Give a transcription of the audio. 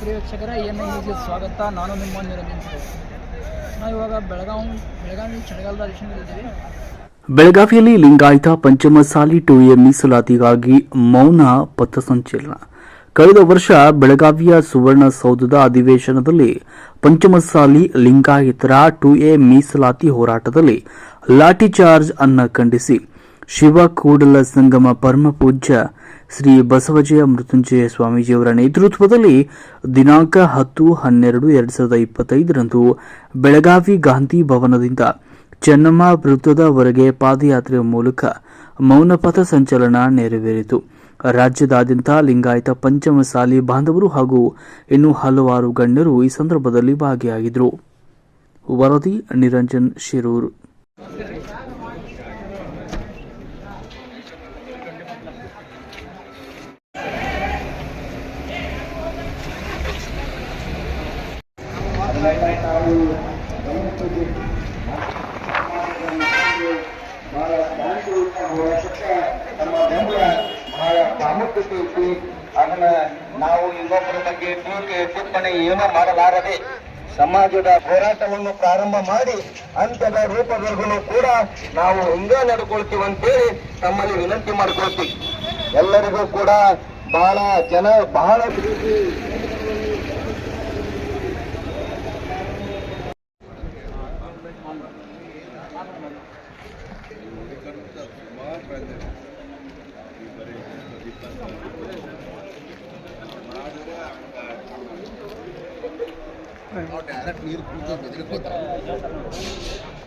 ಪ್ರಿಯ ವೀಕ್ಷಕರ ನ್ಯೂಸ್ಗೆ ಸ್ವಾಗತ. ನಾನು ನಿಮ್ಮ ನಿರಂಜನ್ ನಾವು ಇವಾಗ ಬೆಳಗಾವಿ ಬೆಳಗಾವಿ ಚಳಿಗಾಲದ ಅಧಿವೇಶನದಲ್ಲಿದ್ದೀವಿ ಬೆಳಗಾವಿಯಲ್ಲಿ ಲಿಂಗಾಯತ ಪಂಚಮಸಾಲಿ ಎ ಮೀಸಲಾತಿಗಾಗಿ ಮೌನ ಪಥಸಂಚಲನ ಕಳೆದ ವರ್ಷ ಬೆಳಗಾವಿಯ ಸುವರ್ಣಸೌಧದ ಅಧಿವೇಶನದಲ್ಲಿ ಪಂಚಮಸಾಲಿ ಲಿಂಗಾಯತರ ಟು ಎ ಮೀಸಲಾತಿ ಹೋರಾಟದಲ್ಲಿ ಲಾಠಿಚಾರ್ಜ್ ಅನ್ನ ಖಂಡಿಸಿ. ಶಿವ ಕೂಡಲ ಸಂಗಮ ಪರಮ ಪೂಜ್ಯ ಶ್ರೀ ಬಸವಜಯ ಮೃತ್ಯುಂಜಯ ಸ್ವಾಮೀಜಿಯವರ ನೇತೃತ್ವದಲ್ಲಿ ದಿನಾಂಕ ಹತ್ತು ಹನ್ನೆರಡು ಎರಡು ಸಾವಿರದ ಇಪ್ಪತ್ತೈದರಂದು ಬೆಳಗಾವಿ ಗಾಂಧಿ ಭವನದಿಂದ ಚೆನ್ನಮ್ಮ ವೃತ್ತದವರೆಗೆ ಪಾದಯಾತ್ರೆಯ ಮೂಲಕ ಮೌನಪಥ ಸಂಚಲನ ನೆರವೇರಿತು. ರಾಜ್ಯದಾದ್ಯಂತ ಲಿಂಗಾಯತ ಪಂಚಮಸಾಲಿ ಬಾಂಧವರು ಹಾಗೂ ಇನ್ನು ಹಲವಾರು ಗಣ್ಯರು ಈ ಸಂದರ್ಭದಲ್ಲಿ ಭಾಗಿಯಾಗಿದ್ದರು. ವರದಿ ನಿರಂಜನ್ ಶಿರೂರ್. ಅದನ್ನ ನಾವು ಇನ್ನೊಬ್ಬರ ಬಗ್ಗೆ ಟೀಕೆ ಟಿಪ್ಪಣಿ ಏನೂ ಮಾಡಲಾರದೆ ಸಮಾಜದ ಹೋರಾಟವನ್ನು ಪ್ರಾರಂಭ ಮಾಡಿ ಅಂತದ ರೂಪದವರೆಗೂ ಕೂಡ ನಾವು ಹಿಂಗ ನಡ್ಕೊಳ್ತೀವಿ ಅಂತೇಳಿ ತಮ್ಮಲ್ಲಿ ವಿನಂತಿ ಮಾಡ್ಕೊಳ್ತೀವಿ. ಎಲ್ಲರಿಗೂ ಕೂಡ ಬಹಳ ಜನ ಬಹಳ ಪ್ರೀತಿ ಡೈರೆಕ್ಟ್ ನೀರು ಕುಡಿದು ಬೆದರಿಕೋತಾರೆ